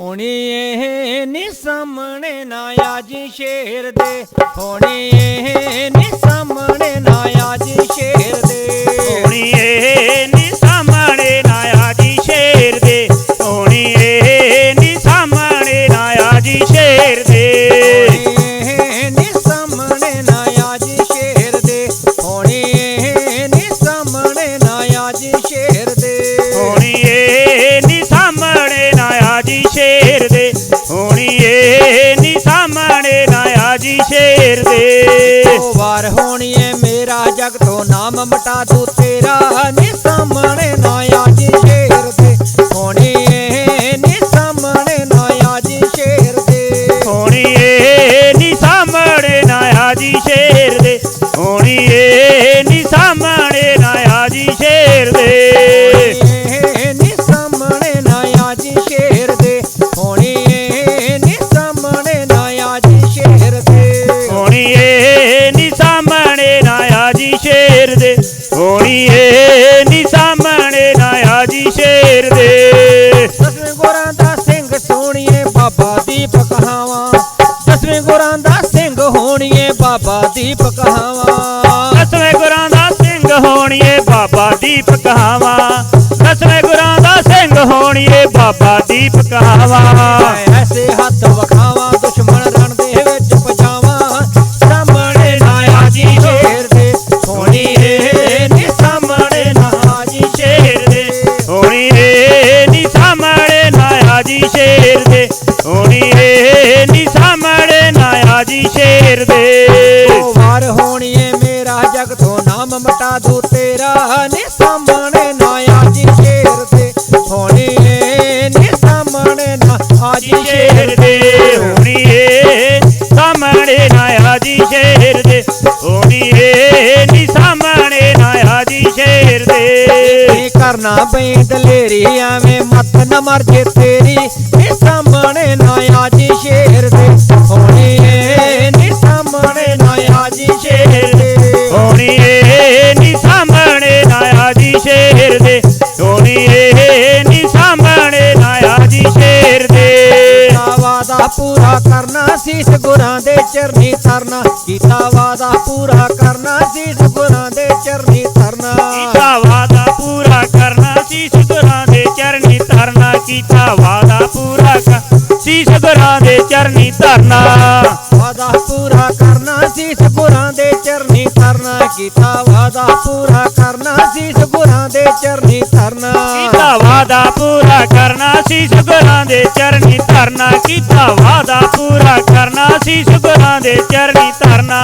ਹੋਣੀ ਇਹ ਨੀ ਸਾਹਮਣੇ ਨਾ ਆਜੀ ਸ਼ੇਰ ਦੇ। ਹੋਣੀ ਇਹ ਨੀ ਸਾਹਮਣੇ ਨਾ ਆਜੀ ਸ਼ੇਰ ਸ਼ੇਰ ਦੇ। ਹੋਣੀ ਇਹ ਨੀ ਸਾਹਮਣੇ ਨਾ ਆਜੀ ਸ਼ੇਰ ਦੇ। ਵਾਰ ਹੋਣੀ ਮੇਰਾ ਜਗ ਤੋਂ ਨਾਮ ਮਟਾ ਦੂ ਤੇਰਾ। ਨੀ ਸਾਹਮਣੇ ਆਜੀ ਸ਼ੇਰ ਦੇ। ਦਸਵੇਂ ਗੁਰਾਂ ਦਾ ਸਿੰਘ ਸੋਹਣੀਏ ਬਾਬਾ ਦੀਪ ਕਹਾਵਾ ਦਸਵੇਂ ਗੁਰਾਂ ਦਾ ਸਿੰਘ ਹੋਣੀਏ ਬਾਬਾ ਦੀਪ ਕਹਾਵਾ ਦਸਵੇਂ ਗੁਰਾਂ ਦਾ ਸਿੰਘ ਹੋਣੀਏ ਬਾਬਾ ਦੀਪ ਕਹਾਵਾ ਦਸਵੇਂ ਗੁਰਾਂ ਦਾ ਸਿੰਘ ਹੋਣੀਏ ਬਾਬਾ ਦੀਪ ਕਹਾਵਾ ਆਜੀ ਸ਼ੇਰ ਦੇ। ਹੋਣੀ ਏ ਨੀ ਸਾਹਮਣੇ ਨਾ ਆਜੀ ਸ਼ੇਰ ਦੇ। ਦੋ ਵਾਰ ਹੋਣੀ ਏ ਮੇਰਾ ਜਗ ਤੋਂ ਨਾਮ ਮਟਾ ਦੂ ਤੇਰਾ। ਨੀ ਸਾਹਮਣੇ ਨਾ ਆਜੀ ਸ਼ੇਰ ਦੇ। ਹੋਣੀ ਏ ਨੀ ਸਾਹਮਣੇ ਨਾ ਆਜੀ ਸ਼ੇਰ ਦੇ। ਹੋਣੀ ਏ ਸਾਹਮਣੇ ਨਾ ਆਜੀ ਸ਼ੇਰ ਦੇ। ਹੋਣੀ ਏ ਨੀ ਸ਼ੇਰ ਦੇ। ਕਰਨਾ ਬਈ ਦਲੇਰੀ, ਐਵੇਂ ਮੱਤ ਨਾ ਮਰ ਜੇ ਤੇਰੀ। ਨੀ ਸਾਹਮਣੇ ਨਾ ਆਜੀ ਸ਼ੇਰ ਦੇ। ਹੋਣੀ ਏ ਪੂਰਾ ਕਰਨਾ ਸੀਸ ਗੁਰਾਂ ਦੇ ਚਰਨੀ ਤਰਨਾ ਕੀਤਾ ਵਾਦਾ ਪੂਰਾ ਕਰਨਾ ਸੀਸ ਗੁਰਾਂ ਦੇ ਚਰਨੀ ਤਰਨਾ ਕੀਤਾ ਵਾਦਾ ਪੂਰਾ ਕਰਨਾ ਸੀਸ ਗੁਰਾਂ ਦੇ ਚਰਨੀ ਧਰਨਾ। ਕੀਤਾ ਵਾਦਾ ਪੂਰਾ ਕਰ ਸੀਸ ਗੁਰਾਂ ਦੇ ਚਰਨੀ ਧਰਨਾ। ਵਾਦਾ ਪੂਰਾ ਕਰਨਾ ਸੀਸ ਗੁਰਾਂ ਦੇ ਚਰਨੀ ਤਰਨਾ ਕੀਤਾ ਵਾਦਾ ਪੂਰਾ ਕਰਨਾ ਸੀਸ ਗੁਰਾਂ ਦੇ ਚਰਨੀ ਤਰਨਾ ਕੀਤਾ ਵਾਦਾ ਪੂਰਾ ਕਰਨਾ ਸੀਸ ਗੁਰਾਂ ਦੇ ਚਰਨੀ ਧਰਨਾ ਕੀਤਾ ਵਾਦਾ ਪੂਰਾ ਕਰਨਾ ਸੀਸ ਗੁਰਾਂ ਦੇ ਚਰਨੀ ਧਰਨਾ।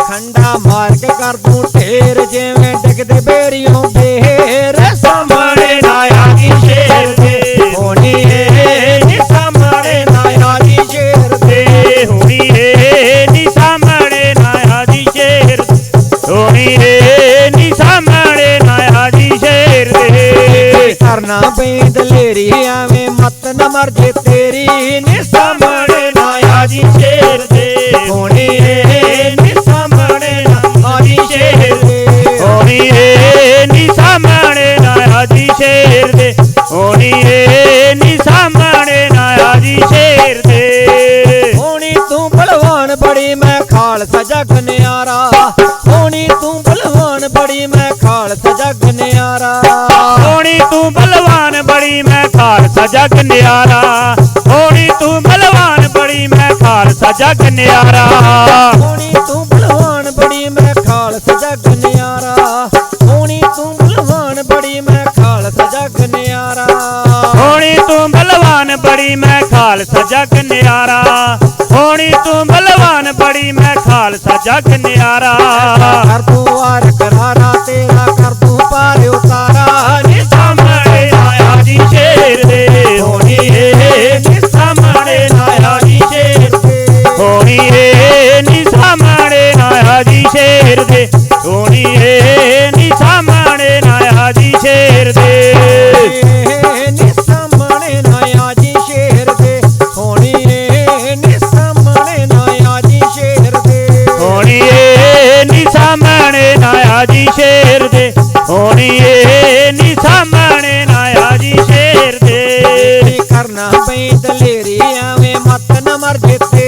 ਖੰਡਾ ਮਾਰ ਕੇ ਕਰ ਦੂੰ ਢੇਰ ਜਿਵੇਂ ਡਿੱਗਦੇ ਬੇਰੀਓਂ ਬੇਰ। ਸਾਹਮਣੇ ਨਾ ਆਜੀ ਸ਼ੇਰ ਦੇ ਹੋਣੀ ਏ ਨੀ ਸਾਹਮਣੇ ਨਾ ਆਜੀ ਸ਼ੇਰ ਦੇ ਤੇ। ਹੋਣੀ ਏ ਨੀ ਸਾਹਮਣੇ ਨਾ ਆਜੀ ਸ਼ੇਰ ਹੋਣੀ ਏ ਨੀ ਸਾਹਮਣੇ ਨਾ ਆਜੀ ਸ਼ੇਰ ਦੇ ਕਰਨਾ ਬਈ ਦਲੇਰੀ ਸੱਤ ਨੰਬਰ ਨਾ ਜੇ ਤੇਰੀ ਨੀ ਸਾਹਮਣੇ ਨਾ ਆਜੀ ਸ਼ੇਰ ਦੇ। ਹੋਣੀ ਏ, ਨੀ ਸਾਹਮਣੇ ਨਾ ਆਜੀ ਸ਼ੇਰ ਦੇ। ਹੋਣੀ ਏ, ਨੀ ਸਾਹਮਣੇ ਨਾ ਆਜੀ ਸ਼ੇਰ ਦੇ। ਖਾਲਸਾ ਜਗ ਨਿਆਰਾ। ਹੋਣੀ ਤੂੰ ਬਲਵਾਨ ਬੜੀ ਮੈਂ ਖਾਲਸਾ ਜਗ ਨਿਆਰਾ। ਹੋਣੀ ਤੂੰ ਬਲਵਾਨ ਬੜੀ ਮੈਂ ਖਾਲਸਾ ਜਗ ਨਿਆਰਾ। ਹੋਣੀ ਤੂੰ ਬਲਵਾਨ ਬੜੀ ਮੈਂ ਖਾਲਸਾ ਜਗ ਨਿਆਰਾ। ਹੋਣੀ ਤੂੰ ਬਲਵਾਨ ਬੜੀ ਮੈਂ ਖਾਲਸਾ ਜਗ ਨਿਆਰਾ। ਹੋਣੀ ਤੂੰ ਬਲਵਾਨ ਬੜੀ ਮੈਂ ਖਾਲਸਾ ਜਗ ਨਿਆਰਾ। ਜੀ ਸ਼ੇਰ ਦੇ। ਹੋਣੀ ਏ ਨੀ ਸਾਹਮਣੇ ਨਾ ਆ ਜੀ ਸ਼ੇਰ ਦੇ। ਕਰਨਾ ਪਈ ਦਲੇਰੀ ਆਵੇਂ ਮਤ ਨਾ ਮਰ ਜਿੱਤੇ